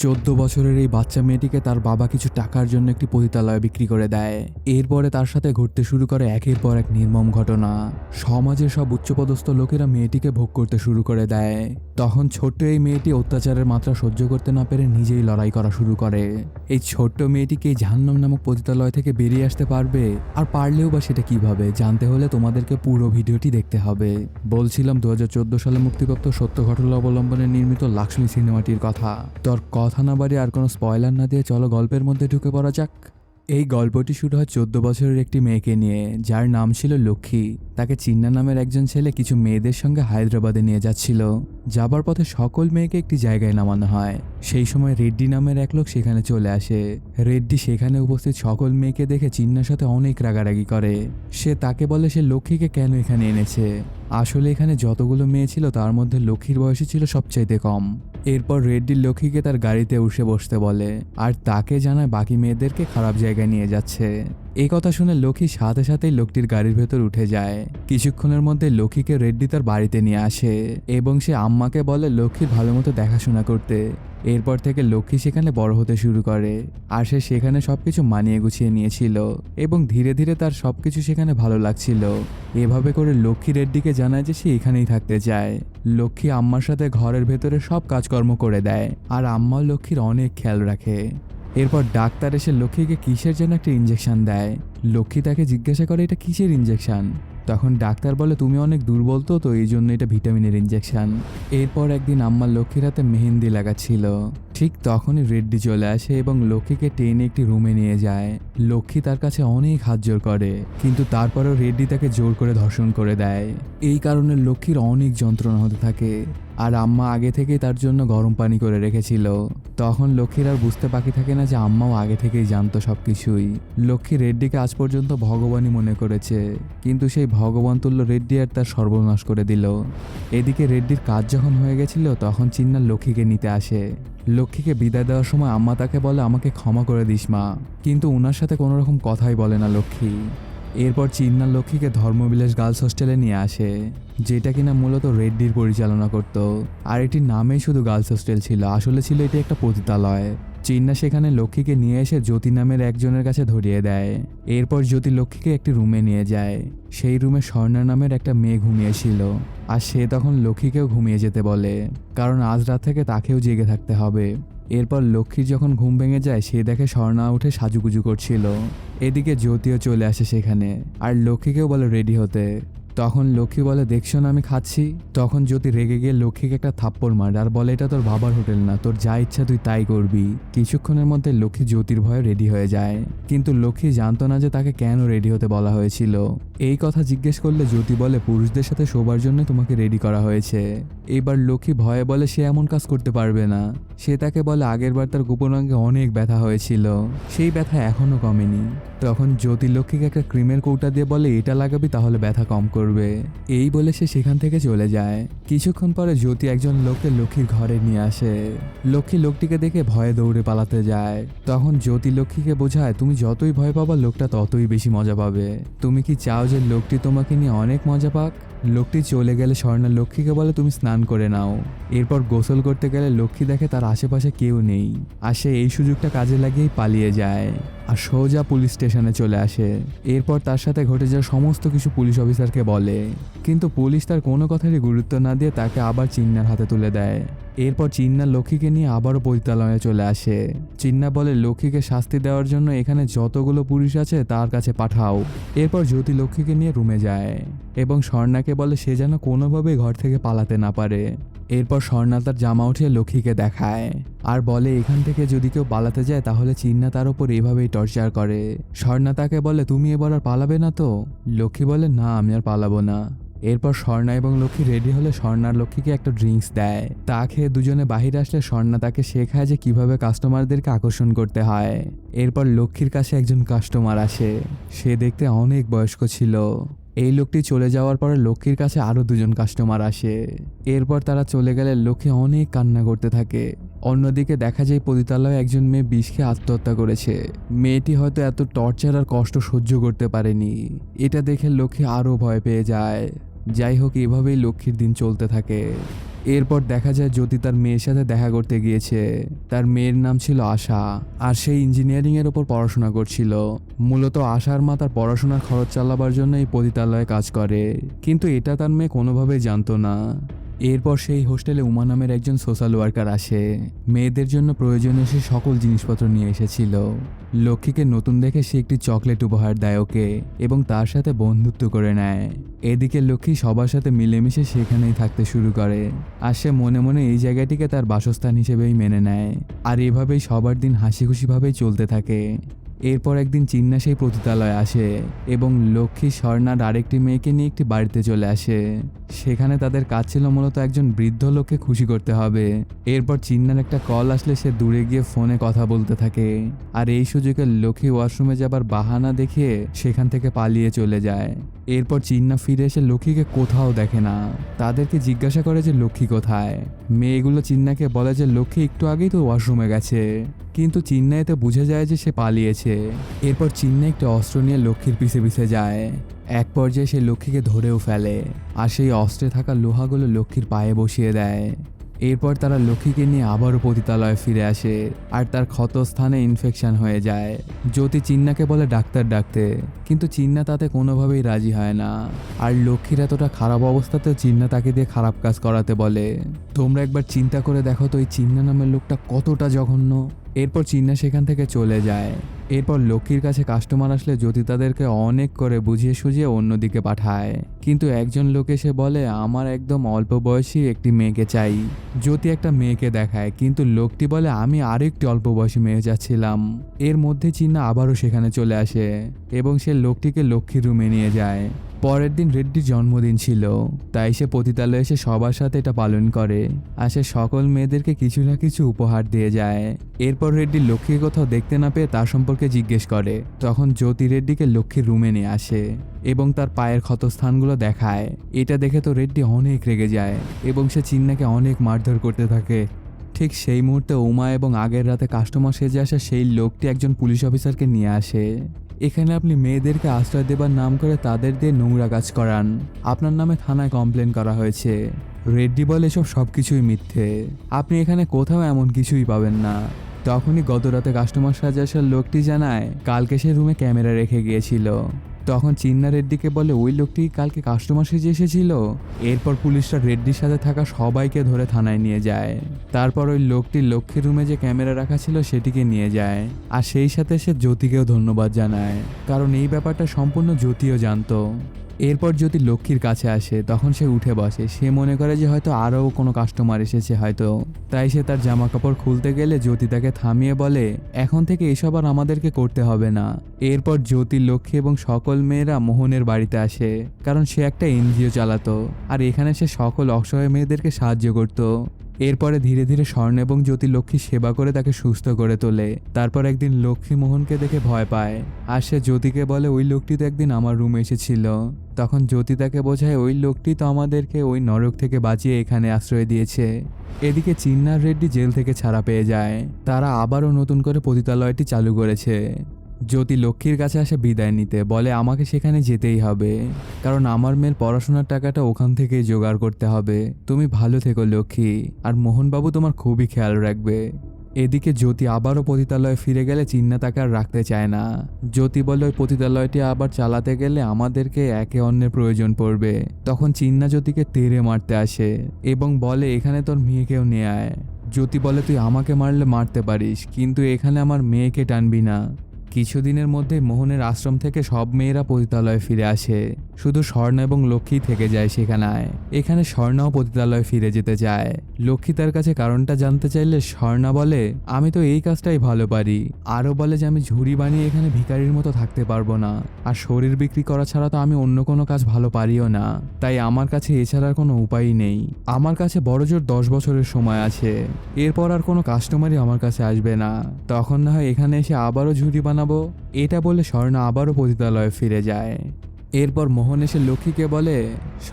চোদ্দ বছরের এই বাচ্চা মেয়েটিকে তার বাবা কিছু টাকার জন্য একটি পতিতালয়ে বিক্রি করে দেয়। এরপরে তার সাথে ঘটতে শুরু করে একের পর এক নির্মম ঘটনা। সমাজের সব উচ্চপদস্থ লোকেরা মেয়েটিকে ভোগ করতে শুরু করে দেয়। তখন ছোট্ট এই মেয়েটি অত্যাচারের মাত্রা সহ্য করতে না পেরে নিজেই লড়াই করা শুরু করে। এই ছোট্ট মেয়েটিকে জাহান্নাম নামক পতিতালয় থেকে বেরিয়ে আসতে পারবে? আর পারলেও বা সেটা কীভাবে? জানতে হলে তোমাদেরকে পুরো ভিডিওটি দেখতে হবে। বলছিলাম দু হাজার চোদ্দ সালে মুক্তিপ্রাপ্ত সত্য ঘটনা অবলম্বনে নির্মিত লাক্ষ্মী সিনেমাটির কথা। তোর কথা না বাড়ি আর কোনো স্পয়লার না দিয়ে চলো গল্পের মধ্যে ঢুকে পড়া যাক। এই গল্পটি শুরু হয় চোদ্দ বছরের একটি মেয়েকে নিয়ে, যার নাম ছিল লক্ষ্মী। তাকে চিন্না নামের একজন ছেলে কিছু মেয়েদের সঙ্গে হায়দ্রাবাদে নিয়ে যাচ্ছিল। যাবার পথে সকল মেয়েকে একটি জায়গায় নামানো হয়। সেই সময় রেড্ডি নামের এক লোক সেখানে চলে আসে। রেড্ডি সেখানে উপস্থিত সকল মেয়েকে দেখে চিন্নার সাথে অনেক রাগারাগি করে। সে তাকে বলে সে লক্ষ্মীকে কেন এখানে এনেছে? আসলে এখানে যতগুলো মেয়ে ছিল তার মধ্যে লক্ষ্মীর বয়সী ছিল সবচাইতে কম। এরপর রেড্ডি লক্ষ্মীকে তার গাড়িতে উঠে বসতে বলে, আর তাকে জানায় বাকি মেয়েদেরকে খারাপ জায়গায় নিয়ে যাচ্ছে। এই কথা শুনে লক্ষ্মী সাথে সাথেই লোকটির গাড়ির ভেতর উঠে যায়। কিছুক্ষণের মধ্যে লক্ষ্মীকে রেড্ডি তার বাড়িতে নিয়ে আসে এবং সে আম্মাকে বলে লক্ষ্মীর ভালো মতো দেখাশোনা করতে। এরপর থেকে লক্ষ্মী সেখানে বড় হতে শুরু করে আর সে সেখানে সবকিছু মানিয়ে গুছিয়ে নিয়েছিল এবং ধীরে ধীরে তার সবকিছু সেখানে ভালো লাগছিল। এভাবে করে লক্ষ্মী রেড্ডিকে জানায় যে সে এখানেই থাকতে চায়। লক্ষ্মী আম্মার সাথে ঘরের ভেতরে সব কাজকর্ম করে দেয় আর আম্মা লক্ষ্মীর অনেক খেয়াল রাখে। এরপর ডাক্তার এসে লক্ষ্মীকে কিসের জন্য একটা ইঞ্জেকশন দেয়? লক্ষ্মী তাকে জিজ্ঞাসা করে, এটা কিসের ইঞ্জেকশন তখন ডাক্তার বলে, তুমি অনেক দুর্বল তো তো এই জন্য এটা ভিটামিনের ইঞ্জেকশন এরপর একদিন আম্মার লক্ষ্মীর হাতে মেহেন্দি লাগাচ্ছিল। ঠিক তখনই রেড্ডি চলে আসে এবং লক্ষ্মীকে টেনে একটি রুমে নিয়ে যায়। লক্ষ্মী তার কাছে অনেক হাত জোর করে, কিন্তু তারপরেও রেড্ডি তাকে জোর করে ধর্ষণ করে দেয়। এই কারণে লক্ষ্মীর অনেক যন্ত্রণা হতে থাকে আর আম্মা আগে থেকেই তার জন্য গরম পানি করে রেখেছিল। তখন লক্ষ্মীর আর বুঝতে বাকি থাকে না যে আম্মাও আগে থেকেই জানতো সবকিছুই। লক্ষ্মী রেড্ডিকে আজ পর্যন্ত ভগবানই মনে করেছে, কিন্তু সেই ভগবান তুল্য রেড্ডি আর তার সর্বনাশ করে দিল। এদিকে রেড্ডির কাজ যখন হয়ে গেছিল, তখন চিন্না লক্ষ্মীকে নিতে আসে। লক্ষ্মীকে বিদায় দেওয়ার সময় আম্মা তাকে বলে, আমাকে ক্ষমা করে দিস মা। কিন্তু ওনার সাথে কোনো রকম কথাই বলে না লক্ষ্মী। এরপর চিন্না লক্ষ্মীকে ধর্মবিলাস গার্লস হোস্টেলে নিয়ে আসে, যেটা কিনা মূলত রেড্ডির পরিচালনা করত। আর এটির নামেই শুধু গার্লস হোস্টেল ছিল, আসলে ছিল এটি একটা পতিতালয়। চিন্না সেখানে লক্ষ্মীকে নিয়ে এসে জ্যোতি নামের একজনের কাছে ধরিয়ে দেয়। এরপর জ্যোতি লক্ষ্মীকে একটি রুমে নিয়ে যায়। সেই রুমে স্বর্ণা নামের একটা মেয়ে ঘুমিয়েছিল। আর সে তখন লক্ষ্মীকেও ঘুমিয়ে যেতে বলে। কারণ আজ রাত থেকে তাকেও জেগে থাকতে হবে। এরপর লক্ষ্মীর যখন ঘুম ভেঙে যায়, সে দেখে স্বর্ণা উঠে সাজুগুজু করছিল। এদিকে জ্যোতিও চলে আসে সেখানে। আর লক্ষ্মীকেও বলে, রেডি হতে। তখন লক্ষ্মী বলে, দেখছ না আমি খাচ্ছি? তখন যদি রেগে গিয়ে লক্ষ্মীকে একটা থাপ্পড় মার আর বলে, এটা তোর বাবার হোটেল না, তোর যা ইচ্ছা তুই তাই করবি। কিছুক্ষণের মধ্যে লক্ষ্মী জ্যোতির ভয়ে রেডি হয়ে যায়। কিন্তু লক্ষ্মী জানতো না যে তাকে কেন রেডি হতে বলা হয়েছিল। এই কথা জিজ্ঞেস করলে জ্যোতি বলে, পুরুষদের সাথে শোবার জন্য তোমাকে রেডি করা হয়েছে। এবার লক্ষ্মী ভয়ে বলে, সে এমন কাজ করতে পারবে না। সে তাকে বলে আগেরবার তার গোপন অঙ্গে অনেক ব্যথা হয়েছিল। সেই ব্যথা এখনও কমেনি। তখন জ্যোতি লক্ষ্মীকে একটা ক্রিমের কৌটা দিয়ে বলে, এটা লাগাবি তাহলে ব্যথা কম করবে। এই বলে সে সেখান থেকে চলে যায়। কিছুক্ষণ পরে জ্যোতি একজন লোককে লক্ষ্মীর ঘরে নিয়ে আসে। লক্ষ্মী লোকটিকে দেখে ভয়ে দৌড়ে পালাতে যায়। তখন জ্যোতি লক্ষ্মীকে বোঝায়, তুমি যতই ভয় পাবা, লোকটা ততই বেশি মজা পাবে। তুমি কি চাও যে লোকটি তোমাকে নিয়ে অনেক মজা পাক, লোকটি চলে গেলে স্বর্ণা লক্ষ্মীকে বলে, তুমি স্নান করে নাও। এরপর গোসল করতে গেলে লক্ষ্মী দেখে তার আশেপাশে কেউ নেই, আর সে এই সুযোগটা কাজে লাগিয়েই পালিয়ে যায়। আর সোজা পুলিশ স্টেশনে চলে আসে। এরপর তার সাথে ঘটে যাওয়া সমস্ত কিছু পুলিশ অফিসারকে বলে। কিন্তু পুলিশ তার কোনো কথারই গুরুত্ব না দিয়ে তাকে আবার চিন্নার হাতে তুলে দেয়। এরপর চিন্না লক্ষ্মীকে নিয়ে আবারও পরিচালনায় চলে আসে। চিন্না বলে, লক্ষ্মীকে শাস্তি দেওয়ার জন্য এখানে যতগুলো পুলিশ আছে তার কাছে পাঠাও। এরপর জ্যোতি লক্ষ্মীকে নিয়ে রুমে যায় এবং স্বর্ণাকে বলে, সে যেন কোনোভাবে ঘর থেকে পালাতে না পারে। এরপর স্বর্ণা তার জামা উঠিয়ে লক্ষ্মীকে দেখায়। আর বলে, এখান থেকে যদি কেউ পালাতে যায়, তাহলে চিন্না তার উপর এভাবেই টর্চার করে। স্বর্ণা তাকে বলে, তুমি এবার আর পালাবে না তো? লক্ষ্মী বলে, না, আমি আর পালাবো না। এরপর স্বর্ণা এবং লক্ষ্মী রেডি হলে স্বর্ণার লক্ষ্মীকে একটা ড্রিঙ্কস দেয়। তা খেয়ে দুজনে বাহিরে আসলে স্বর্ণা তাকে শেখায় যে কীভাবে কাস্টমারদেরকে আকর্ষণ করতে হয়। এরপর লক্ষ্মীর কাছে একজন কাস্টমার আসে। সে দেখতে অনেক বয়স্ক ছিল। এই লোকটি চলে যাওয়ার পরে লক্ষ্মীর কাছে আরও দুজন কাস্টমার আসে। এরপর তারা চলে গেলে লক্ষ্মী অনেক কান্না করতে থাকে। অন্যদিকে দেখা যায় পতিতালয়ে একজন মেয়ে বিষকে আত্মহত্যা করেছে। মেয়েটি হয়তো এত টর্চার আর কষ্ট সহ্য করতে পারেনি। এটা দেখে লক্ষ্মী আরও ভয় পেয়ে যায়। যাই হোক, এভাবেই লক্ষ্মীর দিন চলতে থাকে। এরপর দেখা যায় জ্যোতি তার মেয়ের সাথে দেখা করতে গিয়েছে। তার মেয়ের নাম ছিল আশা, আর সেই ইঞ্জিনিয়ারিং এর উপর পড়াশোনা করছিল। মূলত আশার মা তার পড়াশোনার খরচ চালাবার জন্য এই পতিতালয়ে কাজ করে, কিন্তু এটা তার মেয়ে কোনোভাবেই জানতো না। এরপর সেই হোস্টেলে উমা নামের একজন সোশ্যাল ওয়ার্কার আসে। মেয়েদের জন্য প্রয়োজনীয় সে সকল জিনিসপত্র নিয়ে এসেছিল। লক্ষ্মীকে নতুন দেখে সে একটি চকলেট উপহার দেয় ওকে এবং তার সাথে বন্ধুত্ব করে নেয়। এদিকে লক্ষ্মী সবার সাথে মিলেমিশে সেখানেই থাকতে শুরু করে। আর সে মনে মনে এই জায়গাটিকে তার বাসস্থান হিসেবেই মেনে নেয়। আর এভাবেই সবার দিন হাসি খুশিভাবেই চলতে থাকে। এরপর একদিন চিন্না সেই পতিতালয়ে আসে এবং লক্ষ্মী স্বর্ণার আরেকটি মেয়েকে নিয়ে একটি বাড়িতে চলে আসে। সেখানে তাদের কাজ ছিল মূলত একজন বৃদ্ধ লোককে খুশি করতে হবে। এরপর চিন্নার একটা কল আসলে সে দূরে গিয়ে ফোনে কথা বলতে থাকে। আর এই সুযোগে লক্ষ্মী ওয়াশরুমে যাবার বাহানা দেখিয়ে সেখান থেকে পালিয়ে চলে যায়। এরপর চিন্না ফিরে এসে লক্ষ্মীকে কোথাও দেখে না। তাদেরকে জিজ্ঞাসা করে যে লক্ষ্মী কোথায়? মেয়েগুলো চিন্নাকে বলে যে লক্ষ্মী একটু আগেই তো ওয়াশরুমে গেছে। কিন্তু চিন্না এতে বুঝে যায় যে সে পালিয়েছে। এরপর চিন্না একটি অস্ত্র নিয়ে লক্ষ্মীর পিছে পিছে যায়। এক পর্যায়ে সে লক্ষ্মীকে ধরেও ফেলে, আর সেই অস্ত্রে থাকা লোহাগুলো লক্ষ্মীর পায়ে বসিয়ে দেয়। এরপর তারা লক্ষ্মীকে নিয়ে আবারও পতিতালয়ে ফিরে আসে আর তার ক্ষত স্থানে ইনফেকশন হয়ে যায়। জ্যোতি চিন্নাকে বলে ডাক্তার ডাকতে, কিন্তু চিন্না তাতে কোনোভাবেই রাজি হয় না। আর লক্ষ্মীর এতটা খারাপ অবস্থাতেও চিন্না তাকে দিয়ে খারাপ কাজ করাতে বলে। তোমরা একবার চিন্তা করে দেখো তো এই চিন্না নামের লোকটা কতটা জঘন্য। এরপর চিন্না সেখান থেকে চলে যায়। এরপর লক্ষ্মীর কাছে কাস্টমার আসলে জ্যোতি তাদেরকে অনেক করে বুঝিয়ে সুঝিয়ে অন্যদিকে পাঠায়। কিন্তু একজন লোক এসে বলে, আমার একদম অল্প বয়সী একটি মেয়েকে চাই। জ্যোতি একটা মেয়েকে দেখায়, কিন্তু লোকটি বলে, আমি আরও একটি অল্প বয়সী মেয়ে যাচ্ছিলাম এর মধ্যে চিন্না আবারও সেখানে চলে আসে এবং সে লোকটিকে লক্ষ্মীর রুমে নিয়ে যায়। পরের দিন রেড্ডির জন্মদিন ছিল, তাই সে পতিতালয়ে এসে সবার সাথে এটা পালন করে, আর সে সকল মেয়েদেরকে কিছু না কিছু উপহার দিয়ে যায়। এরপর রেড্ডি লক্ষ্মীকে কোথাও দেখতে না পেয়ে তার সম্পর্কে জিজ্ঞেস করে, তখন জ্যোতি রেড্ডিকে লক্ষ্মীর রুমে নিয়ে আসে এবং তার পায়ের ক্ষতস্থানগুলো দেখায়। এটা দেখে তো রেড্ডি অনেক রেগে যায় এবং সে চিন্নাকে অনেক মারধর করতে থাকে। ঠিক সেই মুহূর্তে উমা এবং আগের রাতে কাস্টমার সেজে আসা সেই লোকটি একজন পুলিশ অফিসারকে নিয়ে আসে। এখানে আপনি মেয়েদেরকে আশ্রয় দেবার নাম করে তাদের দিয়ে নোংরা কাজ করান। আপনার নামে থানায় কমপ্লেন করা হয়েছে। রেড্ডি বলে এসব সব কিছুই মিথ্যে। আপনি এখানে কোথাও এমন কিছুই পাবেন না। তখনই গত রাতে কাস্টমার সাজে আসার লোকটি জানায়, কালকে সে রুমে ক্যামেরা রেখে গিয়েছিল। তখন চিন্না রেড্ডিকে বলে, ওই লোকটি কালকে কাস্টমার সেজে এসেছিল? এরপর পুলিশরা রেড্ডির সাথে থাকা সবাইকে ধরে থানায় নিয়ে যায়। তারপর ওই লোকটি লক্ষ্মীর রুমে যে ক্যামেরা রাখা ছিল সেটিকে নিয়ে যায়। আর সেই সাথে সে জ্যোতিকেও ধন্যবাদ জানায়। কারণ এই ব্যাপারটা সম্পূর্ণ জ্যোতিও জানতো। এরপর যদি লক্ষ্মীর কাছে আসে, তখন সে উঠে বসে। সে মনে করে যে হয়তো আরও কোনো কাস্টমার এসেছে হয়তো। তাই সে তার জামা কাপড় খুলতে গেলে জ্যোতি তাকে থামিয়ে বলে, এখন থেকে এসব আর আমাদেরকে করতে হবে না। এরপর জ্যোতি, লক্ষ্মী এবং সকল মেয়েরা মোহনের বাড়িতে আসে, কারণ সে একটা এনজিও চালাতো। আর এখানে সে সকল অসহায় মেয়েদেরকে সাহায্য করতো। এরপরে ধীরে ধীরে স্বর্ণ এবং জ্যোতি লক্ষ্মী সেবা করে তাকে সুস্থ করে তোলে। তারপর একদিন লক্ষ্মী মোহনকে দেখে ভয় পায়। আর সে জ্যোতিকে বলে, ওই লোকটি তো একদিন আমার রুমে এসেছিল। তখন জ্যোতি তাকে বোঝায়, ওই লোকটি তো আমাদেরকে ওই নরক থেকে বাঁচিয়ে এখানে আশ্রয় দিয়েছে। এদিকে চিন্নার রেড্ডি জেল থেকে ছাড়া পেয়ে যায়। তারা আবারও নতুন করে পতিতালয়টি চালু করেছে। জ্যোতি লক্ষ্মীর কাছে আসে বিদায় নিতে, বলে আমাকে সেখানে যেতেই হবে। কারণ আমার মেয়ের পড়াশোনার টাকাটা ওখান থেকেই জোগাড় করতে হবে। তুমি ভালো থেকো লক্ষ্মী। আর মোহনবাবু তোমার খুবই খেয়াল রাখবে। এদিকে জ্যোতি আবারও পতিতালয়ে ফিরে গেলে চিন্না তাকে আর রাখতে চায় না। জ্যোতি বলে ওই পতিতালয়টি আবার চালাতে গেলে আমাদেরকে একে অন্যের প্রয়োজন পড়বে। তখন চিন্না জ্যোতিকে তেড়ে মারতে আসে এবং বলে, এখানে তোর মেয়েকেও নিয়ে আয় জ্যোতি বলে, তুই আমাকে মারলে মারতে পারিস, কিন্তু এখানে আমার মেয়েকে টানবি না। কিছুদিনের মধ্যে মোহনের আশ্রম থেকে সব মেয়েরা পতিতালয়ে ফিরে আসে। শুধু স্বর্ণ এবং লক্ষ্মী থেকে যায় সেখানায়। এখানে স্বর্ণাও পতিতালয়ে ফিরে যেতে চায়। লক্ষ্মী তার কাছে কারণটা জানতে চাইলে স্বর্ণা বলে, আমি তো এই কাজটাই ভালো পারি। আরও বলে যে, আমি ঝুড়ি বানিয়ে এখানে ভিখারির মতো থাকতে পারব না। আর শরীর বিক্রি করা ছাড়া তো আমি অন্য কোনো কাজ ভালো পারিও না। তাই আমার কাছে এছাড়ার কোনো উপায়ই নেই। আমার কাছে বড় জোর দশ বছরের সময় আছে। এরপর আর কোনো কাস্টমারই আমার কাছে আসবে না। তখন না হয় এখানে এসে আবারও ঝুড়ি বানাবো এটা বলে স্বর্ণ আবারও পতিতালয়ে ফিরে যায়। এরপর মোহন এসে লক্ষ্মীকে বলে,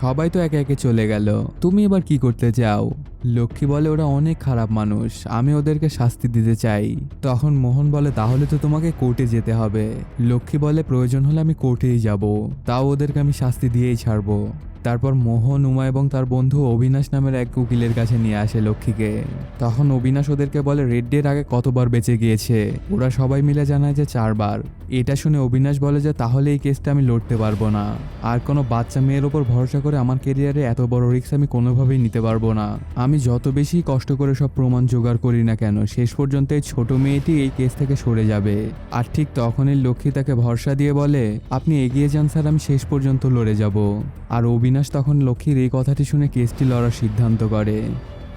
সবাই তো একে একে চলে গেল, তুমি এবার কি করতে চাও? লক্ষ্মী বলে, ওরা অনেক খারাপ মানুষ, আমি ওদেরকে শাস্তি দিতে চাই। তখন মোহন বলে, তাহলে তো তোমাকে কোর্টে যেতে হবে। লক্ষ্মী বলে, প্রয়োজন হলে আমি কোর্টেই যাব, তাও ওদেরকে আমি শাস্তি দিয়েই ছাড়বো। তারপর মোহন, উমা এবং তার বন্ধু অবিনাশ নামের এক উকিলের কাছে নিয়ে আসে লক্ষ্মীকে। তখন অবিনাশ ওদেরকে বলে রেড্ডির আগে কতবার বেঁচে গিয়েছে? ওরা সবাই মিলে জানায় যে চারবার। এটা শুনে অবিনাশ বলে যে, তাহলে এই কেসটা আমি লড়তে পারব না। আর কোনো বাচ্চা মেয়ের ওপর ভরসা করে আমার কেরিয়ারে এত বড় রিস্ক আমি কোনোভাবেই নিতে পারব না। আমি যত বেশি কষ্ট করে সব প্রমাণ জোগাড় করি না কেন, শেষ পর্যন্ত এই ছোট মেয়েটি এই কেস থেকে সরে যাবে। আর ঠিক তখনই লক্ষ্মী তাকে ভরসা দিয়ে বলে, আপনি এগিয়ে যান স্যার, আমি শেষ পর্যন্ত লড়ে যাব। আর অবিনাশ তখন লক্ষ্মীর এই কথাটি শুনে কেসটি লড়ার সিদ্ধান্ত করে।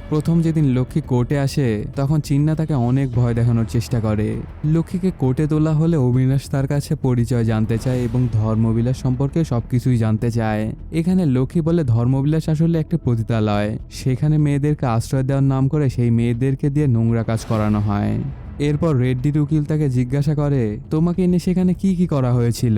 প্রথম যেদিন লক্ষ্মী কোর্টে আসে, তখন চিন্না তাকে অনেক ভয় দেখানোর চেষ্টা করে। লক্ষ্মীকে কোর্টে তোলা হলে অবিনাশ তার কাছে পরিচয় জানতে চায় এবং ধর্মবিলাস সম্পর্কে সবকিছুই জানতে চায়। এখানে লক্ষ্মী বলে ধর্মবিলাস আসলে একটা পতিতালয়। সেখানে মেয়েদেরকে আশ্রয় দেওয়ার নাম করে সেই মেয়েদেরকে দিয়ে নোংরা কাজ করানো হয়। এরপর রেড্ডির উকিল তাকে জিজ্ঞাসা করে, তোমাকে এনে সেখানে কি কি করা হয়েছিল?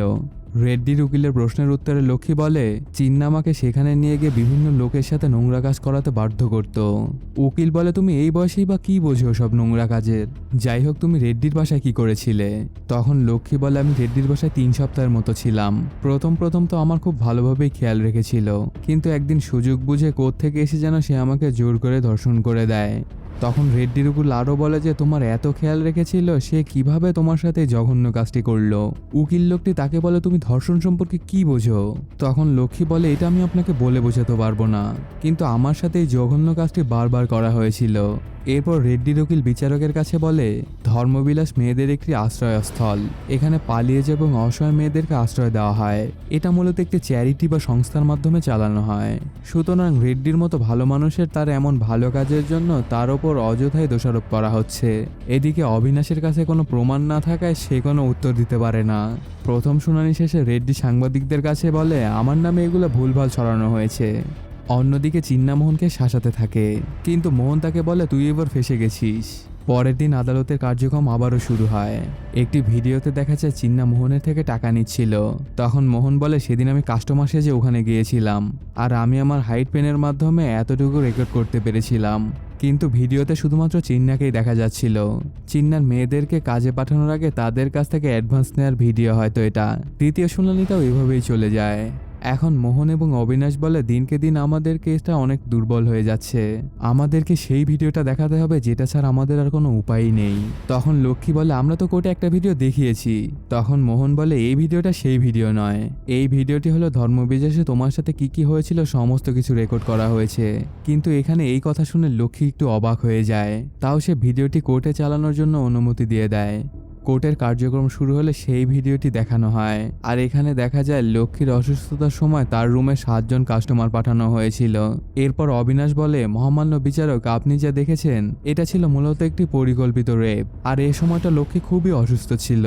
রেড্ডির উকিলের প্রশ্নের উত্তরে লক্ষ্মী বলে চিন্নামাকে সেখানে নিয়ে গিয়ে বিভিন্ন লোকের সাথে নোংরা কাজ করাতে বাধ্য করত। উকিল বলে, তুমি এই বয়সেই বা কি বোঝো সব নোংরা কাজের? যাই হোক, তুমি রেড্ডির বাসায় কি করেছিলে? তখন লক্ষ্মী বলে, আমি রেড্ডির বাসায় তিন সপ্তাহের মতো ছিলাম। প্রথম প্রথম তো আমার খুব ভালোভাবেই খেয়াল রেখেছিল। কিন্তু একদিন সুযোগ বুঝে থেকে এসে যেন সে আমাকে জোর করে ধর্ষণ করে দেয়। তখন রেড্ডির রুকুল আরও বলে যে, তোমার এত খেয়াল রেখেছিল, সে কীভাবে তোমার সাথে জঘন্য কাজটি করল? উকিল লোকটি তাকে বলে, তুমি ধর্ষণ সম্পর্কে কি বোঝো? তখন লক্ষ্মী বলে, এটা আমি আপনাকে বলে বোঝাতে পারব না। কিন্তু আমার সাথে এই জঘন্য কাজটি বারবার করা হয়েছিল। এরপর রেড্ডির উকিল বিচারকের কাছে বলে, ধর্মবিলাস মেয়েদের একটি আশ্রয়স্থল। এখানে পালিয়ে যাওয়া এবং অসহায় মেয়েদেরকে আশ্রয় দেওয়া হয়। এটা মূলত একটি চ্যারিটি বা সংস্থার মাধ্যমে চালানো হয়। সুতরাং রেড্ডির মতো ভালো মানুষের তার এমন ভালো কাজের জন্য তার ওপর অযথাই দোষারোপ করা হচ্ছে। এদিকে অবিনাশের কাছে কোনো প্রমাণ না থাকায় সে কোনো উত্তর দিতে পারে না। প্রথম শুনানি শেষে রেড্ডি সাংবাদিকদের কাছে বলে, আমার নামে এগুলো ভুলভাল ছড়ানো হয়েছে। অন্যদিকে চিন্নামোহনকে শাসাতে থাকে। কিন্তু মোহন তাকে বলে, তুই এবার ফেসে গেছিস। পরের দিন আদালতের কার্যক্রম আবারও শুরু হয়। একটি ভিডিওতে দেখা যায়, চিন্না মোহনের থেকে টাকা নিচ্ছিল। তখন মোহন বলে, সেদিন আমি কাস্টমার সেজে ওখানে গিয়েছিলাম, আর আমি আমার হাইট পেনের মাধ্যমে এতটুকু রেকর্ড করতে পেরেছিলাম। কিন্তু ভিডিওতে শুধুমাত্র চিন্নাকেই দেখা যাচ্ছিল। চিন্নার মেয়েদেরকে কাজে পাঠানোর আগে তাদের কাছ থেকে অ্যাডভান্স নেওয়ার ভিডিও হয়তো এটা। দ্বিতীয় শুনানিটাও এভাবেই চলে যায়। এখন মোহন এবং অবিনাশ বলে দিনকে দিন আমাদের কেসটা অনেক দুর্বল হয়ে যাচ্ছে। আমাদেরকে সেই ভিডিওটা দেখাতে হবে, যেটা ছাড়া আমাদের আর কোনো উপায়ই নেই। তখন লক্ষ্মী বলে, আমরা তো কোর্টে একটা ভিডিও দেখিয়েছি। তখন মোহন বলে, এই ভিডিওটা সেই ভিডিও নয়। এই ভিডিওটি হলো ধর্মবিশ্বাসে তোমার সাথে কি কি হয়েছিল সমস্ত কিছু রেকর্ড করা হয়েছে। কিন্তু এখানে এই কথা শুনে লক্ষ্মী একটু অবাক হয়ে যায়। তাও সে ভিডিওটি কোর্টে চালানোর জন্য অনুমতি দিয়ে দেয়। কোর্টের কার্যক্রম শুরু হলে সেই ভিডিওটি দেখানো হয়। আর এখানে দেখা যায়, লক্ষ্মীর অসুস্থতার সময় তার রুমে সাতজন কাস্টমার পাঠানো হয়েছিল। এরপর অবিনাশ বলে, মহামান্য বিচারক, আপনি যা দেখেছেন, এটা ছিল মূলত একটি পরিকল্পিত রেপ। আর এ সময়টা লক্ষ্মী খুবই অসুস্থ ছিল।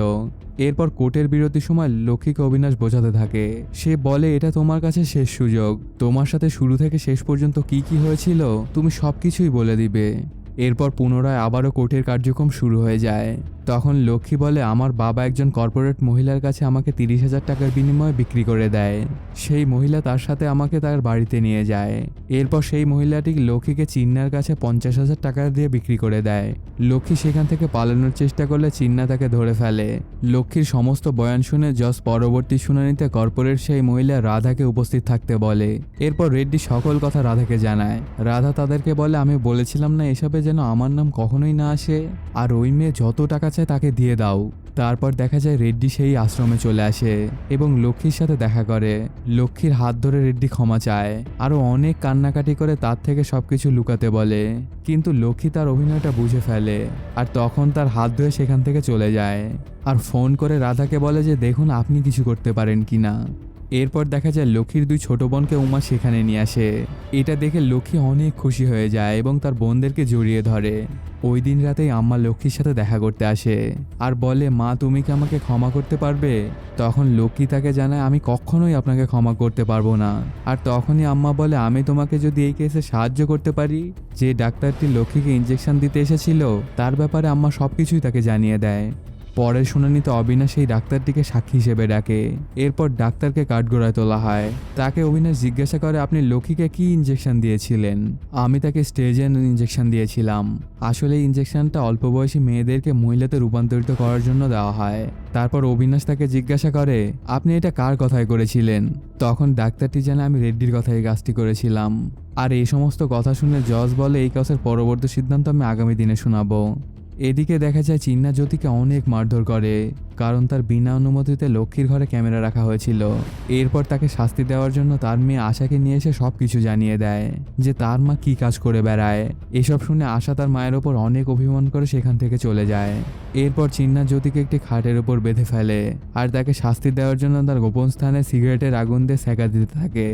এরপর কোর্টের বিরতির সময় লক্ষ্মীকে অবিনাশ বোঝাতে থাকে। সে বলে, এটা তোমার কাছে শেষ সুযোগ। তোমার সাথে শুরু থেকে শেষ পর্যন্ত কি কি হয়েছিল, তুমি সবকিছুই বলে দিবে। এরপর পুনরায় আবারও কোর্টের কার্যক্রম শুরু হয়ে যায়। তখন লক্ষ্মী বলে, আমার বাবা একজন কর্পোরেট মহিলার কাছে আমাকে তিরিশ হাজার টাকার বিনিময়ে বিক্রি করে দেয়। সেই মহিলা তার সাথে আমাকে তার বাড়িতে নিয়ে যায়। এরপর সেই মহিলাটি লক্ষ্মীকে চিন্নার কাছে পঞ্চাশ হাজার টাকা দিয়ে বিক্রি করে দেয়। লক্ষ্মী সেখান থেকে পালানোর চেষ্টা করলে চিন্না তাকে ধরে ফেলে। লক্ষ্মীর সমস্ত বয়ান শুনে জজ পরবর্তী শুনানিতে কর্পোরেট সেই মহিলা রাধাকে উপস্থিত থাকতে বলে। এরপর রেড্ডি সকল কথা রাধাকে জানায়। রাধা তাদেরকে বলে, আমি বলেছিলাম না এসবে যেন আমার নাম কখনোই না আসে, আর ওই মেয়ে যত টাকা চায় তাকে দিয়ে দাও। তারপর দেখা যায় রেড্ডি সেই আশ্রমে চলে আসে এবং লক্ষ্মীর সাথে দেখা করে। লক্ষ্মীর হাত ধরে রেড্ডি ক্ষমা চায়, আরও অনেক কান্নাকাটি করে তার থেকে সবকিছু লুকাতে বলে। কিন্তু লক্ষ্মী তার অভিনয়টা বুঝে ফেলে, আর তখন তার হাত ধরে সেখান থেকে চলে যায়। আর ফোন করে রাধাকে বলে যে, দেখুন, আপনি কিছু করতে পারেন কি না এরপর দেখা যায় লক্ষ্মীর দুই ছোট বোনকে উমা সেখানে নিয়ে আসে। এটা দেখে লক্ষ্মী অনেক খুশি হয়ে যায় এবং তার বোনদেরকে জড়িয়ে ধরে। ওই দিন রাতেই আম্মা লক্ষ্মীর সাথে দেখা করতে আসে আর বলে, মা, তুমি কি আমাকে ক্ষমা করতে পারবে? তখন লক্ষ্মী তাকে জানায়, আমি কখনোই আপনাকে ক্ষমা করতে পারব না। আর তখনই আম্মা বলে, আমি তোমাকে যদি এই কেসে সাহায্য করতে পারি? যে ডাক্তারটি লক্ষ্মীকে ইঞ্জেকশন দিতে এসেছিল, তার ব্যাপারে আম্মা সবকিছুই তাকে জানিয়ে দেয়। পরের শুনানিতে অবিনাশ সেই ডাক্তারটিকে সাক্ষী হিসেবে ডাকে। এরপর ডাক্তারকে কাঠগড়ায় তোলা হয়। তাকে অবিনাশ জিজ্ঞাসা করে, আপনি লক্ষ্মীকে কি ইঞ্জেকশন দিয়েছিলেন? আমি তাকে স্টেজেন ইঞ্জেকশন দিয়েছিলাম। আসলে এই ইঞ্জেকশনটা অল্প বয়সী মেয়েদেরকে মহিলাতে রূপান্তরিত করার জন্য দেওয়া হয়। তারপর অবিনাশ তাকে জিজ্ঞাসা করে, আপনি এটা কার কথায় করেছিলেন? তখন ডাক্তারটি জানে আমি রেড্ডির কথায় এই কাজটি করেছিলাম। আর এই সমস্ত কথা শুনে জজ বলে এই কাজের পরবর্তী সিদ্ধান্ত আমি আগামী দিনে শোনাবো। এদিকে দেখা যায় চিন্না জ্যোতিকে অনেক মারধর করে, কারণ তার বিনা অনুমতিতে লক্ষ্মীর ঘরে ক্যামেরা রাখা হয়েছিল। এরপর তাকে শাস্তি দেওয়ার জন্য তার মেয়ে আশাকে নিয়ে এসে সব কিছু জানিয়ে দেয় যে তার মা কি কাজ করে বেড়ায়। এসব শুনে আশা তার মায়ের ওপর অনেক অভিমান করে সেখান থেকে চলে যায়। এরপর চিন্না জ্যোতিকে একটি খাটের ওপর বেঁধে ফেলে, আর তাকে শাস্তি দেওয়ার জন্য তার গোপন স্থানে সিগারেটের আগুন দিয়ে সেকা দিতে থাকে।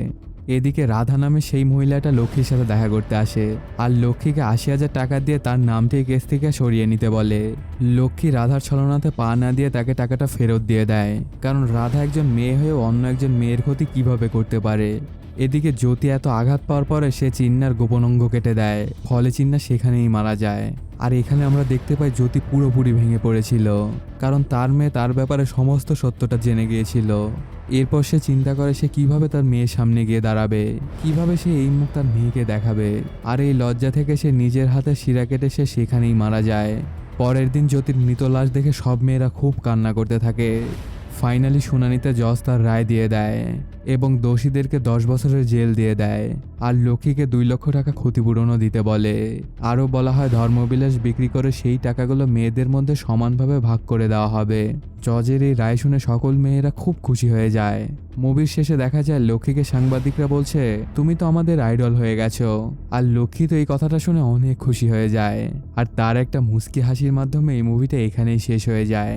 এদিকে রাধা নামে সেই মহিলাটা লক্ষ্মীর সাথে দেখা করতে আসে। আর লক্ষ্মীকে আশি হাজার টাকা দিয়ে তার নামটি কেস থেকে সরিয়ে নিতে বলে। লক্ষ্মী রাধার ছলনাতে পা না দিয়ে তাকে টাকাটা ফেরত দিয়ে দেয়। কারণ রাধা একজন মেয়ে হয়েও অন্য একজন মেয়ের ক্ষতি কীভাবে করতে পারে? এদিকে জ্যোতি এত আঘাত পাওয়ার পরে সে চিন্নার গোপন অঙ্গ কেটে দেয়। ফলে চিন্না সেখানেই মারা যায়। আর এখানে আমরা দেখতে পাই জ্যোতি পুরোপুরি ভেঙে পড়েছিল। কারণ তার মেয়ে তার ব্যাপারে সমস্ত সত্যটা জেনে গিয়েছিল। এরপর সে চিন্তা করে সে কীভাবে তার মেয়ের সামনে গিয়ে দাঁড়াবে? কীভাবে সে এই মুখ তার মেয়েকে দেখাবে? আর এই লজ্জা থেকে সে নিজের হাতে শিরা কেটে সে সেখানেই মারা যায়। পরের দিন জ্যোতির মৃত লাশ দেখে সব মেয়েরা খুব কান্না করতে থাকে। ফাইনালি শুনানিতে জজ তার রায় দিয়ে দেয়। এবং দোষীদেরকে দশ বছরের জেল দিয়ে দেয়। আর লক্ষ্মীকে দুই লক্ষ টাকা ক্ষতিপূরণও দিতে বলে। আরও বলা হয়, ধর্মবিলাস বিক্রি করে সেই টাকাগুলো মেয়েদের মধ্যে সমানভাবে ভাগ করে দেওয়া হবে। জজের এই রায় শুনে সকল মেয়েরা খুব খুশি হয়ে যায়। মুভির শেষে দেখা যায় লক্ষ্মীকে সাংবাদিকরা বলছে, তুমি তো আমাদের আইডল হয়ে গেছো। আর লক্ষ্মী তো এই কথাটা শুনে অনেক খুশি হয়ে যায়। আর তার একটা মুস্কি হাসির মাধ্যমে এই মুভিটা এখানেই শেষ হয়ে যায়।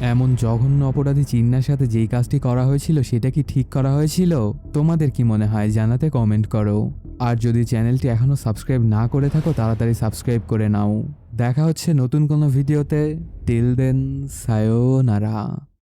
এমন জঘন্য অপরাধী চিন্নার সাথে যেই কাজটি করা হয়েছিল, সেটা কি ঠিক করা হয়েছিল? তোমাদের কি মনে হয়? জানাতে কমেন্ট করো। আর যদি চ্যানেলটি এখনও সাবস্ক্রাইব না করে থাকো, তাড়াতাড়ি সাবস্ক্রাইব করে নাও। দেখা হচ্ছে নতুন কোনো ভিডিওতে। Till then সায়োনারা